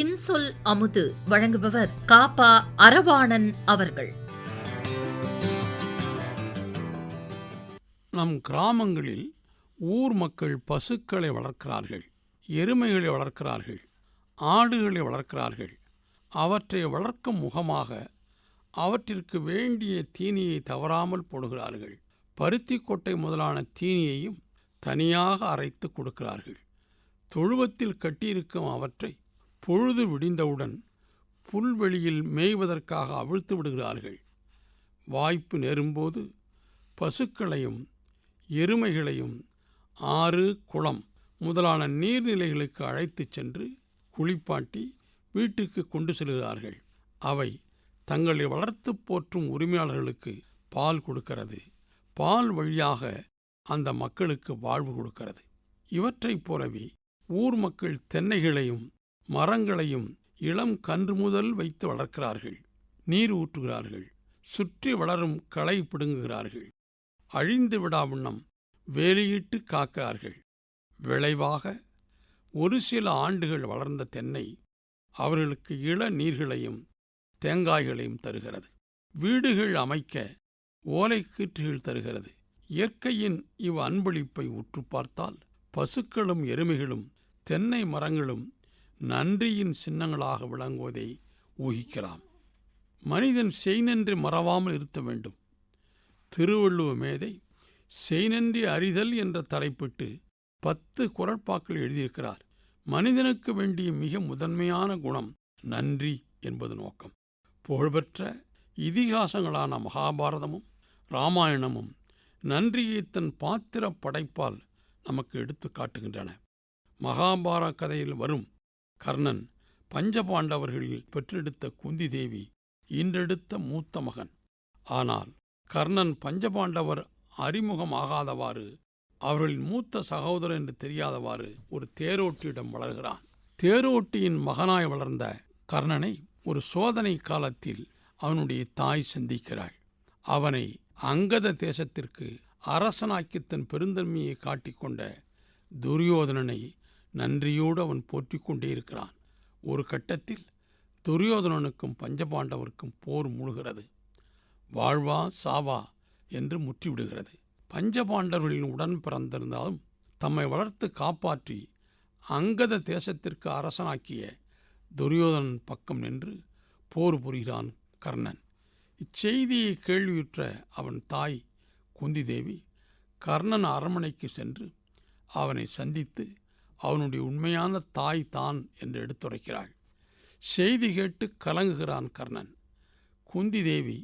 இன்சொல் அமுது வழங்குபவர் காப்பா அரவாணன் அவர்கள். நம் கிராமங்களில் ஊர் மக்கள் பசுக்களை வளர்க்கிறார்கள் எருமைகளை வளர்க்கிறார்கள் ஆடுகளை வளர்க்கிறார்கள். அவற்றை வளர்க்கும் முகமாக அவற்றிற்கு வேண்டிய தீனியை தவறாமல் போடுகிறார்கள். பருத்தி கொட்டை முதலான தீனியையும் தனியாக அரைத்து கொடுக்கிறார்கள். தொழுவத்தில் கட்டியிருக்கும் அவற்றை பொழுது விடிந்தவுடன் புல்வெளியில் மேய்வதற்காக அவிழ்த்து விடுகிறார்கள். வாய்ப்பு நேரும்போது பசுக்களையும் எருமைகளையும் ஆறு குளம் முதலான நீர்நிலைகளுக்கு அழைத்துச் சென்று குளிப்பாட்டி வீட்டுக்கு கொண்டு செல்கிறார்கள். அவை தங்களை வளர்த்து போற்றும் உரிமையாளர்களுக்கு பால் கொடுக்கிறது. பால் வழியாக அந்த மக்களுக்கு வாழ்வு கொடுக்கிறது. இவற்றைப் போலவே ஊர் மக்கள் தென்னைகளையும் மரங்களையும் இளம் கன்று முதல் வைத்து வளர்க்கிறார்கள். நீர் ஊற்றுகிறார்கள். சுற்றி வளரும் களை பிடுங்குகிறார்கள். அழிந்து விடாவண்ணம் வேலியிட்டு காக்கிறார்கள். விளைவாக ஒரு சில ஆண்டுகள் வளர்ந்த தென்னை அவர்களுக்கு இள நீர்களையும் தேங்காய்களையும் தருகிறது. வீடுகள் அமைக்க ஓலைக்கீற்றுகள் தருகிறது. இயற்கையின் இவ் அன்பளிப்பை உற்று பார்த்தால் பசுக்களும் எருமைகளும் தென்னை மரங்களும் நன்றியின் சின்னங்களாக விளங்குவதை ஊகிக்கலாம். மனிதன் செய்நன்றி மறவாமல் இருத்த வேண்டும். திருவள்ளுவ மேதை செய்நன்றி அறிதல் என்ற தலைப்பிட்டு பத்து குரட்பாக்கள் எழுதியிருக்கிறார். மனிதனுக்கு வேண்டிய மிக முதன்மையான குணம் நன்றி என்பது நோக்கம். புகழ்பெற்ற இதிகாசங்களான மகாபாரதமும் இராமாயணமும் நன்றியை தன் பாத்திர படைப்பால் நமக்கு எடுத்து காட்டுகின்றன. மகாபாரத கதையில் வரும் கர்ணன் பஞ்சபாண்டவர்களில் பெற்றெடுத்த குந்தி தேவி ஈன்றெடுத்த மூத்த மகன். ஆனால் கர்ணன் பஞ்சபாண்டவர் அறிமுகமாகாதவாறு அவர்களின் மூத்த சகோதரர் என்று தெரியாதவாறு ஒரு தேரோட்டியிடம் வளர்கிறான். தேரோட்டியின் மகனாய் வளர்ந்த கர்ணனை ஒரு சோதனை காலத்தில் அவனுடைய தாய் சந்திக்கிறாள். அவனை அங்கத தேசத்திற்கு அரசனாக்கி தன் பெருந்தன்மையை காட்டிக்கொண்ட துரியோதனனை நன்றியோடு அவன் போற்றி கொண்டே இருக்கிறான். ஒரு கட்டத்தில் துரியோதனனுக்கும் பஞ்சபாண்டவருக்கும் போர் மூழ்கிறது. வாழ்வா சாவா என்று முற்றிவிடுகிறது. பஞ்சபாண்டவர்களின் உடன் பிறந்திருந்தாலும் தம்மை வளர்த்து காப்பாற்றி அங்கத தேசத்திற்கு அரசனாக்கிய துரியோதனன் பக்கம் நின்று போர் புரிகிறான் கர்ணன். இச்செய்தியை கேள்வியுற்ற அவன் தாய் குந்திதேவி கர்ணன் அரண்மனைக்கு சென்று அவனை சந்தித்து அவனுடைய உண்மையான தாய் தான் என்று எடுத்துரைக்கிறாள். செய்தி கேட்டு கலங்குகிறான் கர்ணன். குந்தி தேவி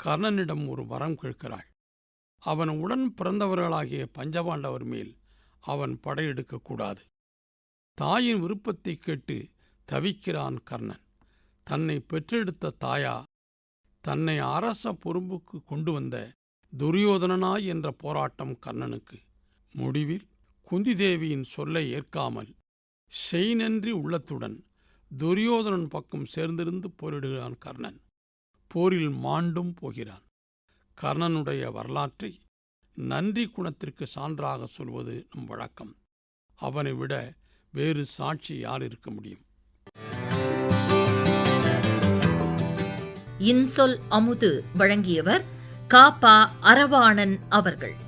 கர்ணனிடம் ஒரு வரம் கேட்கிறாள். அவன் உடன் பிறந்தவர்களாகிய பஞ்சபாண்டவர் மேல் அவன் படையெடுக்கக்கூடாது தாயின் விருப்பத்தை கேட்டு தவிக்கிறான் கர்ணன். தன்னை பெற்றெடுத்த தாயா தன்னை அரச பொறுப்புக்கு கொண்டு வந்த துரியோதனனா என்ற போராட்டம் கர்ணனுக்கு. முடிவில் குந்திதேவியின் சொல்லை ஏற்காமல் செய்நன்றி உள்ளத்துடன் துரியோதனன் பக்கம் சேர்ந்திருந்து போரிடுகிறான் கர்ணன். போரில் மாண்டும் போகிறான். கர்ணனுடைய வரலாற்றை நன்றி குணத்திற்கு சான்றாக சொல்வது நம் வழக்கம். அவனை விட வேறு சாட்சி யார் இருக்க முடியும்? இன்சொல் அமுது வழங்கியவர் காப்பா அரவாணன் அவர்கள்.